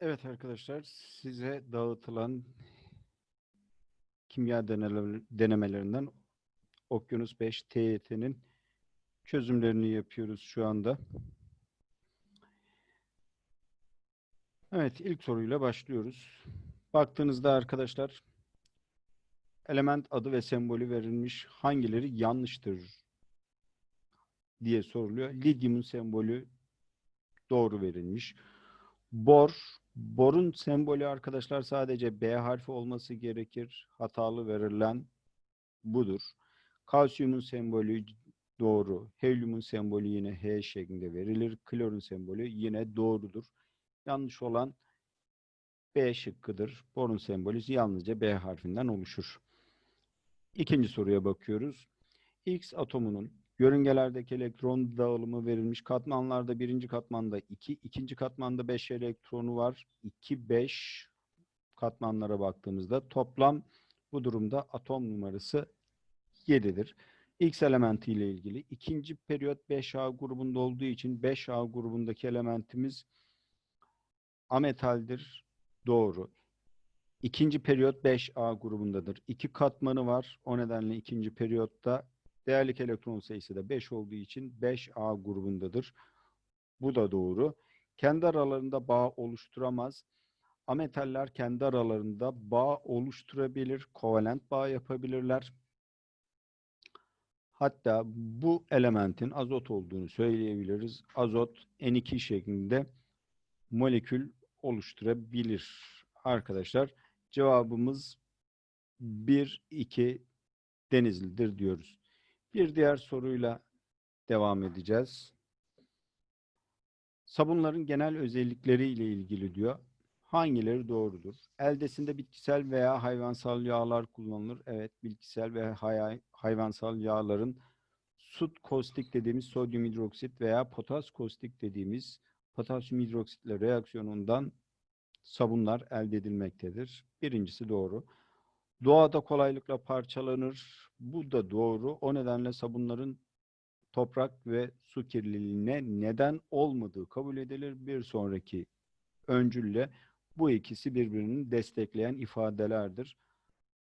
Evet arkadaşlar, size dağıtılan kimya denemelerinden Okyanus 5 TYT'nin çözümlerini yapıyoruz şu anda. Evet, ilk soruyla başlıyoruz. Baktığınızda arkadaşlar, element adı ve sembolü verilmiş hangileri yanlıştır diye soruluyor. Lityumun sembolü doğru verilmiş. Bor, borun sembolü arkadaşlar sadece B harfi olması gerekir. Hatalı verilen budur. Kalsiyumun sembolü doğru. Helyumun sembolü yine H şeklinde verilir. Klorun sembolü yine doğrudur. Yanlış olan B şıkkıdır. Borun sembolü yalnızca B harfinden oluşur. İkinci soruya bakıyoruz. X atomunun Yörüngelerdeki elektron dağılımı verilmiş. Katmanlarda birinci katmanda 2, ikinci katmanda 5 elektronu var. 2, 5 katmanlara baktığımızda toplam bu durumda atom numarası 7'dir. X elementi ile ilgili ikinci periyot 5A grubunda olduğu için 5A grubundaki elementimiz ametaldir. Doğru. İkinci periyot 5A grubundadır. İki katmanı var. O nedenle ikinci periyotta Değerlik elektron sayısı da 5 olduğu için 5A grubundadır. Bu da doğru. Kendi aralarında bağ oluşturamaz. Ametaller kendi aralarında bağ oluşturabilir, kovalent bağ yapabilirler. Hatta bu elementin azot olduğunu söyleyebiliriz. Azot N2 şeklinde molekül oluşturabilir. Arkadaşlar cevabımız 1, 2 Denizli'dir diyoruz. Bir diğer soruyla devam edeceğiz. Sabunların genel özellikleri ile ilgili diyor. Hangileri doğrudur? Eldesinde bitkisel veya hayvansal yağlar kullanılır. Evet, bitkisel ve hay- hayvansal yağların sut kostik dediğimiz sodyum hidroksit veya potas kostik dediğimiz potasyum hidroksitle reaksiyonundan sabunlar elde edilmektedir. Birincisi doğru. Doğada kolaylıkla parçalanır. Bu da doğru. O nedenle sabunların toprak ve su kirliliğine neden olmadığı kabul edilir. Bir sonraki öncülle bu ikisi birbirini destekleyen ifadelerdir.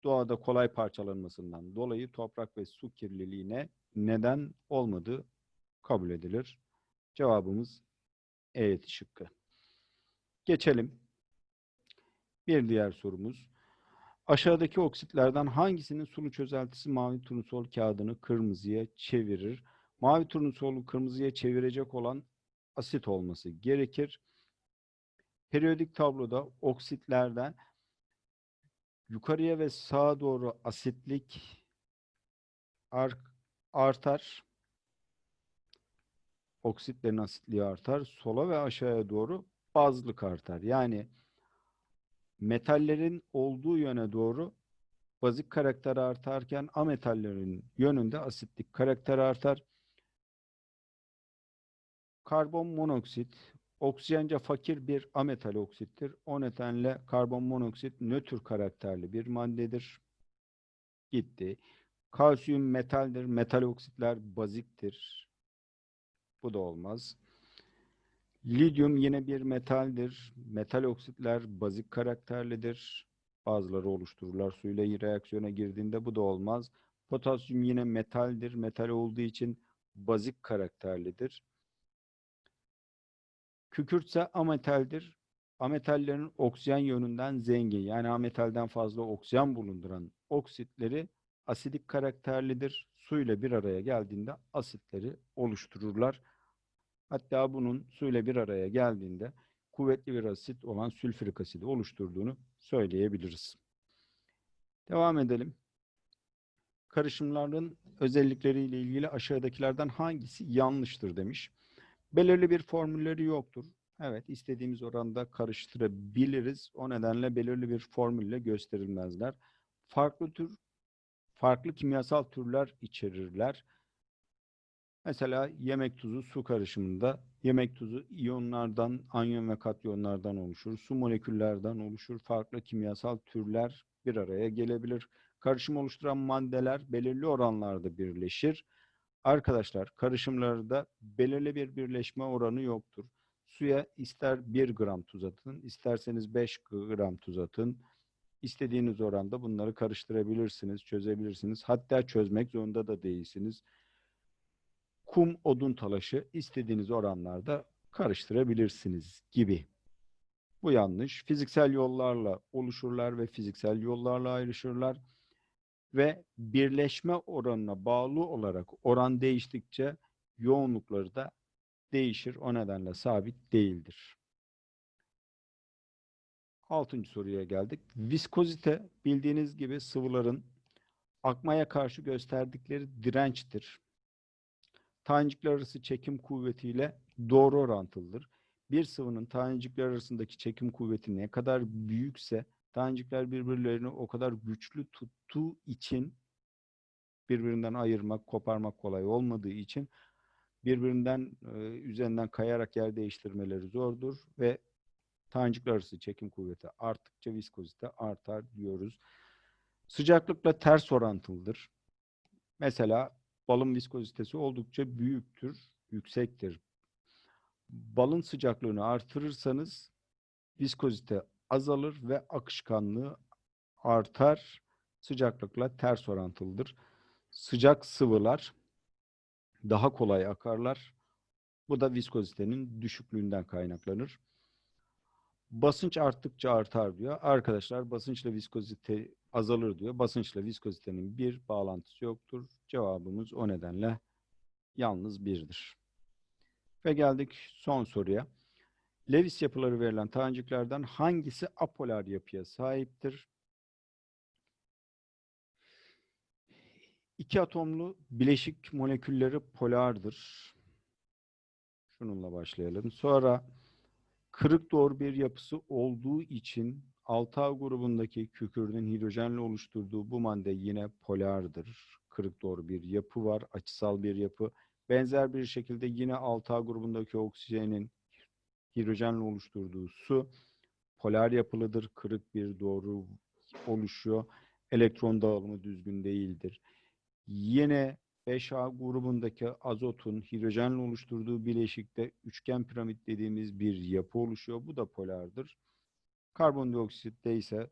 Doğada kolay parçalanmasından dolayı toprak ve su kirliliğine neden olmadığı kabul edilir. Cevabımız E şıkkı. Geçelim. Bir diğer sorumuz. Aşağıdaki oksitlerden hangisinin sulu çözeltisi mavi turnusol kağıdını kırmızıya çevirir? Mavi turnusolu kırmızıya çevirecek olan asit olması gerekir. Periyodik tabloda oksitlerden yukarıya ve sağa doğru asitlik ar- artar. Oksitlerin asitliği artar. Sola ve aşağıya doğru bazlık artar. Yani metallerin olduğu yöne doğru bazik karakter artarken ametallerin yönünde asitlik karakter artar. Karbon monoksit oksijence fakir bir ametal oksittir. O nedenle karbon monoksit nötr karakterli bir maddedir. Gitti. Kalsiyum metaldir. Metal oksitler baziktir. Bu da olmaz. Lityum yine bir metaldir. Metal oksitler bazik karakterlidir. Bazıları oluştururlar suyla reaksiyona girdiğinde bu da olmaz. Potasyum yine metaldir. Metal olduğu için bazik karakterlidir. Kükürtse ametaldir. Ametallerin oksijen yönünden zengin yani ametalden fazla oksijen bulunduran oksitleri asidik karakterlidir. Suyla bir araya geldiğinde asitleri oluştururlar. Hatta bunun suyla bir araya geldiğinde kuvvetli bir asit olan sülfürik asidi oluşturduğunu söyleyebiliriz. Devam edelim. Karışımların özellikleriyle ilgili aşağıdakilerden hangisi yanlıştır demiş. Belirli bir formülleri yoktur. Evet, istediğimiz oranda karıştırabiliriz. O nedenle belirli bir formülle gösterilmezler. Farklı tür, farklı kimyasal türler içerirler. Mesela yemek tuzu su karışımında yemek tuzu iyonlardan, anyon ve katyonlardan oluşur. Su moleküllerden oluşur. Farklı kimyasal türler bir araya gelebilir. Karışım oluşturan maddeler belirli oranlarda birleşir. Arkadaşlar karışımlarda belirli bir birleşme oranı yoktur. Suya ister 1 gram tuz atın, isterseniz 5 gram tuz atın. İstediğiniz oranda bunları karıştırabilirsiniz, çözebilirsiniz. Hatta çözmek zorunda da değilsiniz. Kum, odun talaşı istediğiniz oranlarda karıştırabilirsiniz gibi. Bu yanlış. Fiziksel yollarla oluşurlar ve fiziksel yollarla ayrışırlar. Ve birleşme oranına bağlı olarak oran değiştikçe yoğunlukları da değişir. O nedenle sabit değildir. Altıncı soruya geldik. Viskozite bildiğiniz gibi sıvıların akmaya karşı gösterdikleri dirençtir. Tanecikler arası çekim kuvvetiyle doğru orantılıdır. Bir sıvının tanecikler arasındaki çekim kuvveti ne kadar büyükse tanecikler birbirlerini o kadar güçlü tuttuğu için birbirinden ayırmak, koparmak kolay olmadığı için birbirinden e, üzerinden kayarak yer değiştirmeleri zordur ve tanecikler arası çekim kuvveti arttıkça viskozite artar diyoruz. Sıcaklıkla ters orantılıdır. Mesela balın viskozitesi oldukça büyüktür, yüksektir. Balın sıcaklığını artırırsanız viskozite azalır ve akışkanlığı artar. Sıcaklıkla ters orantılıdır. Sıcak sıvılar daha kolay akarlar. Bu da viskozitenin düşüklüğünden kaynaklanır. Basınç arttıkça artar diyor. Arkadaşlar basınçla viskozite azalır diyor. Basınçla viskozitenin bir bağlantısı yoktur. Cevabımız o nedenle yalnız birdir. Ve geldik son soruya. Lewis yapıları verilen taneciklerden hangisi apolar yapıya sahiptir? İki atomlu bileşik molekülleri polardır. Şununla başlayalım. Sonra kırık doğru bir yapısı olduğu için 6A grubundaki kükürdün hidrojenle oluşturduğu bu madde yine polardır. Kırık doğru bir yapı var, açısal bir yapı. Benzer bir şekilde yine 6A grubundaki oksijenin hidrojenle oluşturduğu su polar yapılıdır. Kırık bir doğru oluşuyor. Elektron dağılımı düzgün değildir. Yine 5A grubundaki azotun hidrojenle oluşturduğu bileşikte üçgen piramit dediğimiz bir yapı oluşuyor. Bu da polardır. Karbondioksitte ise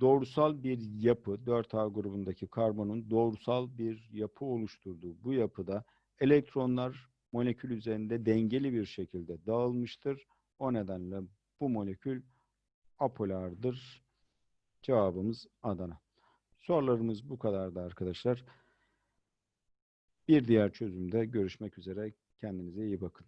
doğrusal bir yapı, 4A grubundaki karbonun doğrusal bir yapı oluşturduğu bu yapıda elektronlar molekül üzerinde dengeli bir şekilde dağılmıştır. O nedenle bu molekül apolardır. Cevabımız Adana. Sorularımız bu kadardı arkadaşlar. Bir diğer çözümde görüşmek üzere. Kendinize iyi bakın.